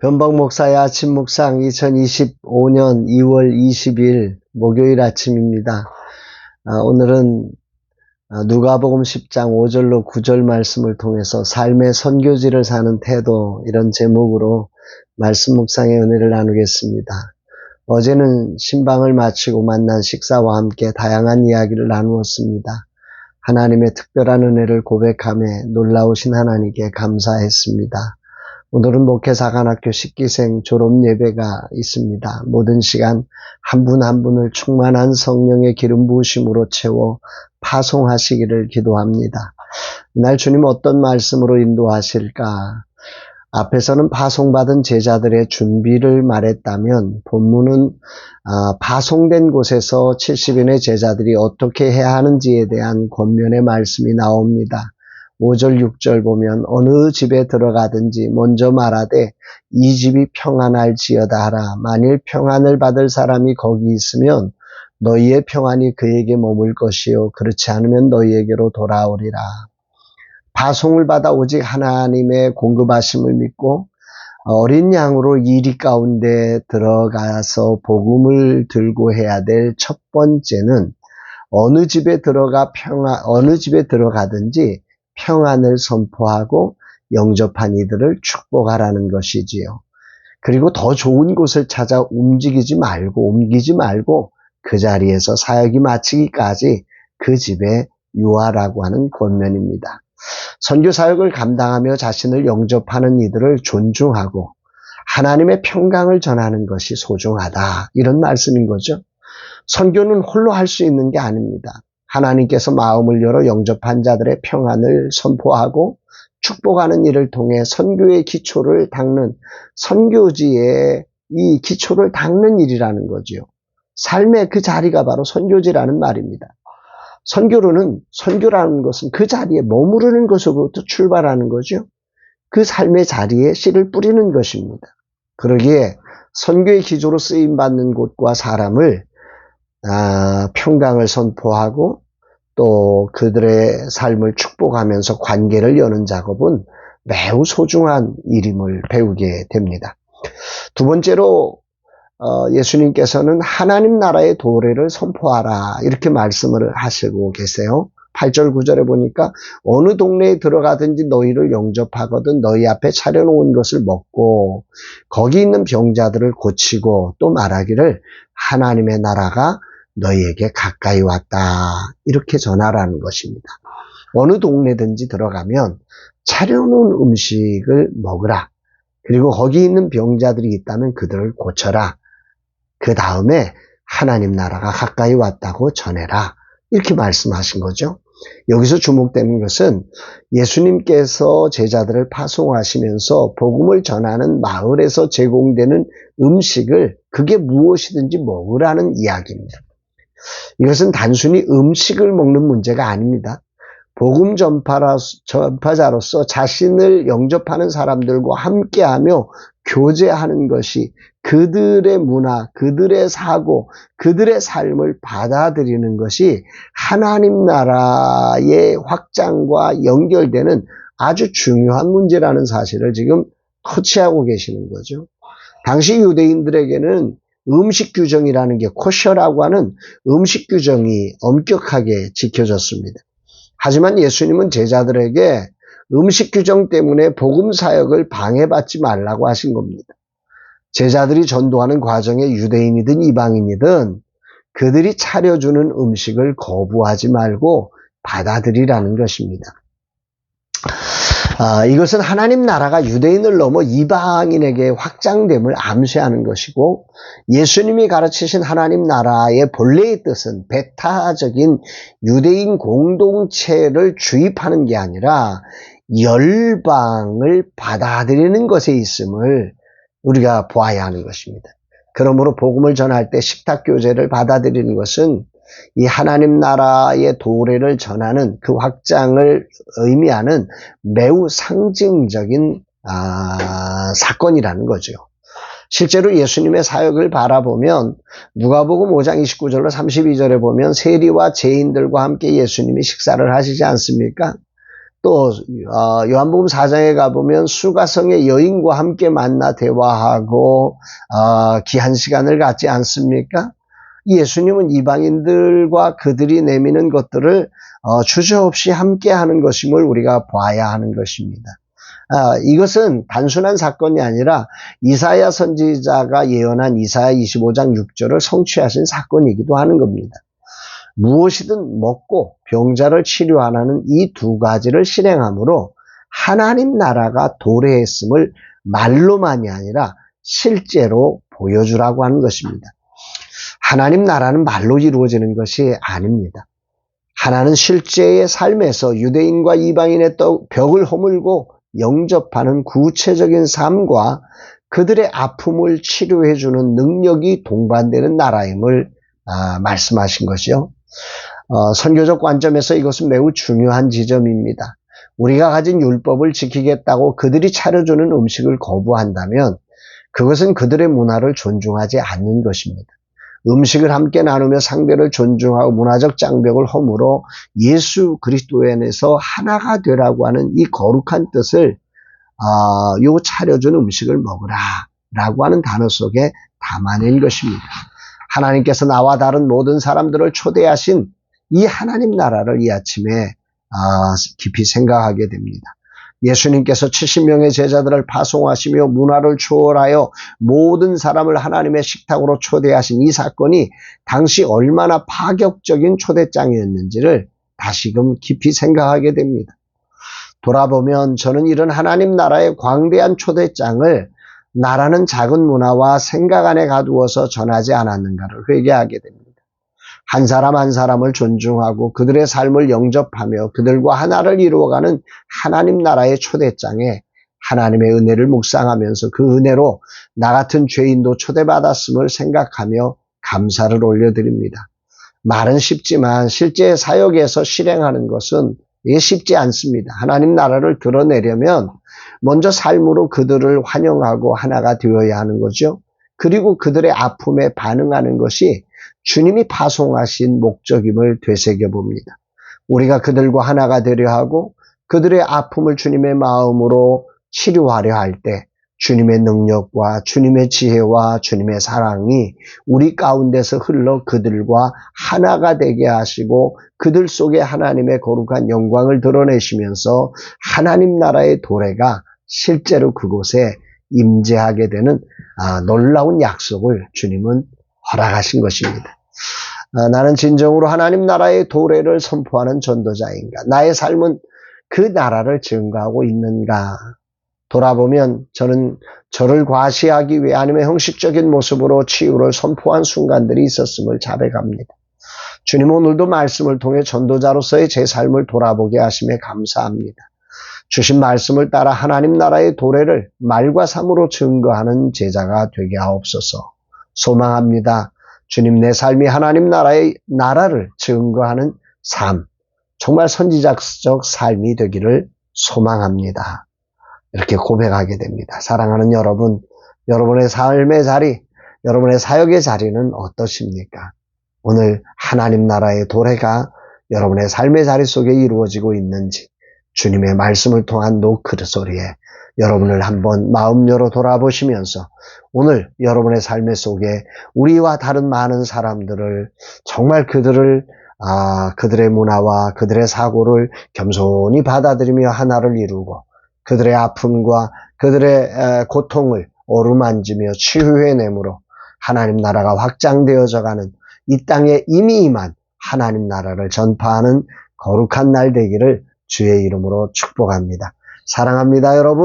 변방 목사의 아침 묵상 2025년 2월 20일 목요일 아침입니다. 아, 오늘은 아, 누가복음 10장 5절로 9절 말씀을 통해서 삶의 선교지를 사는 태도 이런 제목으로 말씀 묵상의 은혜를 나누겠습니다. 어제는 신방을 마치고 만난 식사와 함께 다양한 이야기를 나누었습니다. 하나님의 특별한 은혜를 고백함에 놀라우신 하나님께 감사했습니다. 오늘은 목회사관학교 10기생 졸업 예배가 있습니다. 모든 시간 한분한 분을 충만한 성령의 기름 부으심으로 채워 파송하시기를 기도합니다. 날 주님 어떤 말씀으로 인도하실까? 앞에서는 파송받은 제자들의 준비를 말했다면 본문은 아, 파송된 곳에서 70인의 제자들이 어떻게 해야 하는지에 대한 권면의 말씀이 나옵니다. 5절, 6절 보면 어느 집에 들어가든지 먼저 말하되 이 집이 평안할 지어다 하라. 만일 평안을 받을 사람이 거기 있으면 너희의 평안이 그에게 머물 것이요. 그렇지 않으면 너희에게로 돌아오리라. 파송을 받아 오직 하나님의 공급하심을 믿고 어린 양으로 이리 가운데 들어가서 복음을 들고 해야 될 첫 번째는 어느 집에 들어가 평안, 어느 집에 들어가든지 평안을 선포하고 영접한 이들을 축복하라는 것이지요. 그리고 더 좋은 곳을 찾아 움직이지 말고 옮기지 말고 그 자리에서 사역이 마치기까지 그 집에 유하라고 하는 권면입니다. 선교 사역을 감당하며 자신을 영접하는 이들을 존중하고 하나님의 평강을 전하는 것이 소중하다. 이런 말씀인 거죠. 선교는 홀로 할 수 있는 게 아닙니다. 하나님께서 마음을 열어 영접한 자들의 평안을 선포하고 축복하는 일을 통해 선교의 기초를 닦는 선교지의 이 기초를 닦는 일이라는 거지요. 삶의 그 자리가 바로 선교지라는 말입니다. 선교로는 선교라는 것은 그 자리에 머무르는 것으로부터 출발하는 거죠. 그 삶의 자리에 씨를 뿌리는 것입니다. 그러기에 선교의 기조로 쓰임 받는 곳과 사람을 아, 평강을 선포하고 또 그들의 삶을 축복하면서 관계를 여는 작업은 매우 소중한 일임을 배우게 됩니다. 두 번째로 어, 예수님께서는 하나님 나라의 도래를 선포하라 이렇게 말씀을 하시고 계세요. 8절 9절에 보니까 어느 동네에 들어가든지 너희를 영접하거든 너희 앞에 차려놓은 것을 먹고 거기 있는 병자들을 고치고 또 말하기를 하나님의 나라가 너희에게 가까이 왔다. 이렇게 전하라는 것입니다. 어느 동네든지 들어가면 차려놓은 음식을 먹으라. 그리고 거기 있는 병자들이 있다면 그들을 고쳐라. 그 다음에 하나님 나라가 가까이 왔다고 전해라. 이렇게 말씀하신 거죠. 여기서 주목되는 것은 예수님께서 제자들을 파송하시면서 복음을 전하는 마을에서 제공되는 음식을 그게 무엇이든지 먹으라는 이야기입니다. 이것은 단순히 음식을 먹는 문제가 아닙니다. 복음 전파자로서 자신을 영접하는 사람들과 함께하며 교제하는 것이 그들의 문화, 그들의 사고, 그들의 삶을 받아들이는 것이 하나님 나라의 확장과 연결되는 아주 중요한 문제라는 사실을 지금 터치하고 계시는 거죠. 당시 유대인들에게는 음식 규정이라는 게 코셔라고 하는 음식 규정이 엄격하게 지켜졌습니다. 하지만 예수님은 제자들에게 음식 규정 때문에 복음 사역을 방해받지 말라고 하신 겁니다. 제자들이 전도하는 과정에 유대인이든 이방인이든 그들이 차려주는 음식을 거부하지 말고 받아들이라는 것입니다. 아, 이것은 하나님 나라가 유대인을 넘어 이방인에게 확장됨을 암시하는 것이고 예수님이 가르치신 하나님 나라의 본래의 뜻은 배타적인 유대인 공동체를 주입하는 게 아니라 열방을 받아들이는 것에 있음을 우리가 보아야 하는 것입니다. 그러므로 복음을 전할 때 식탁 교제를 받아들이는 것은 이 하나님 나라의 도래를 전하는 그 확장을 의미하는 매우 상징적인 아, 사건이라는 거죠. 실제로 예수님의 사역을 바라보면 누가복음 5장 29절로 32절에 보면 세리와 죄인들과 함께 예수님이 식사를 하시지 않습니까? 또 어, 요한복음 4장에 가보면 수가성의 여인과 함께 만나 대화하고 어, 귀한 시간을 갖지 않습니까? 예수님은 이방인들과 그들이 내미는 것들을 어, 주저없이 함께하는 것임을 우리가 봐야 하는 것입니다. 아, 이것은 단순한 사건이 아니라 이사야 선지자가 예언한 이사야 25장 6절을 성취하신 사건이기도 하는 겁니다. 무엇이든 먹고 병자를 치료하는 이 두 가지를 실행함으로 하나님 나라가 도래했음을 말로만이 아니라 실제로 보여주라고 하는 것입니다. 하나님 나라는 말로 이루어지는 것이 아닙니다. 하나는 실제의 삶에서 유대인과 이방인의 벽을 허물고 영접하는 구체적인 삶과 그들의 아픔을 치료해주는 능력이 동반되는 나라임을 아, 말씀하신 것이요. 어, 선교적 관점에서 이것은 매우 중요한 지점입니다. 우리가 가진 율법을 지키겠다고 그들이 차려주는 음식을 거부한다면 그것은 그들의 문화를 존중하지 않는 것입니다. 음식을 함께 나누며 상대를 존중하고 문화적 장벽을 허물어 예수 그리스도 안에서 하나가 되라고 하는 이 거룩한 뜻을 어, 요 차려준 음식을 먹으라 라고 하는 단어 속에 담아낸 것입니다. 하나님께서 나와 다른 모든 사람들을 초대하신 이 하나님 나라를 이 아침에 아, 깊이 생각하게 됩니다. 예수님께서 70명의 제자들을 파송하시며 문화를 초월하여 모든 사람을 하나님의 식탁으로 초대하신 이 사건이 당시 얼마나 파격적인 초대장이었는지를 다시금 깊이 생각하게 됩니다. 돌아보면 저는 이런 하나님 나라의 광대한 초대장을 나라는 작은 문화와 생각 안에 가두어서 전하지 않았는가를 회개하게 됩니다. 한 사람 한 사람을 존중하고 그들의 삶을 영접하며 그들과 하나를 이루어가는 하나님 나라의 초대장에 하나님의 은혜를 묵상하면서 그 은혜로 나 같은 죄인도 초대받았음을 생각하며 감사를 올려드립니다. 말은 쉽지만 실제 사역에서 실행하는 것은 쉽지 않습니다. 하나님 나라를 드러내려면 먼저 삶으로 그들을 환영하고 하나가 되어야 하는 거죠. 그리고 그들의 아픔에 반응하는 것이 주님이 파송하신 목적임을 되새겨 봅니다. 우리가 그들과 하나가 되려 하고 그들의 아픔을 주님의 마음으로 치료하려 할 때 주님의 능력과 주님의 지혜와 주님의 사랑이 우리 가운데서 흘러 그들과 하나가 되게 하시고 그들 속에 하나님의 거룩한 영광을 드러내시면서 하나님 나라의 도래가 실제로 그곳에 임재하게 되는 아, 놀라운 약속을 주님은 허락하신 것입니다. 아, 나는 진정으로 하나님 나라의 도래를 선포하는 전도자인가? 나의 삶은 그 나라를 증거하고 있는가? 돌아보면 저는 저를 과시하기 위해 아니면 형식적인 모습으로 치유를 선포한 순간들이 있었음을 자백합니다. 주님 오늘도 말씀을 통해 전도자로서의 제 삶을 돌아보게 하심에 감사합니다. 주신 말씀을 따라 하나님 나라의 도래를 말과 삶으로 증거하는 제자가 되게 하옵소서. 소망합니다. 주님 내 삶이 하나님 나라의 나라를 증거하는 삶, 정말 선지자적 삶이 되기를 소망합니다. 이렇게 고백하게 됩니다. 사랑하는 여러분, 여러분의 삶의 자리, 여러분의 사역의 자리는 어떠십니까? 오늘 하나님 나라의 도래가 여러분의 삶의 자리 속에 이루어지고 있는지 주님의 말씀을 통한 노크 소리에 여러분을 한번 마음 열어 돌아보시면서 오늘 여러분의 삶의 속에 우리와 다른 많은 사람들을 정말 그들을 아, 그들의 문화와 그들의 사고를 겸손히 받아들이며 하나를 이루고 그들의 아픔과 그들의 고통을 어루만지며 치유해내므로 하나님 나라가 확장되어져 가는 이 땅에 이미 임한 하나님 나라를 전파하는 거룩한 날 되기를 주의 이름으로 축복합니다. 사랑합니다, 여러분.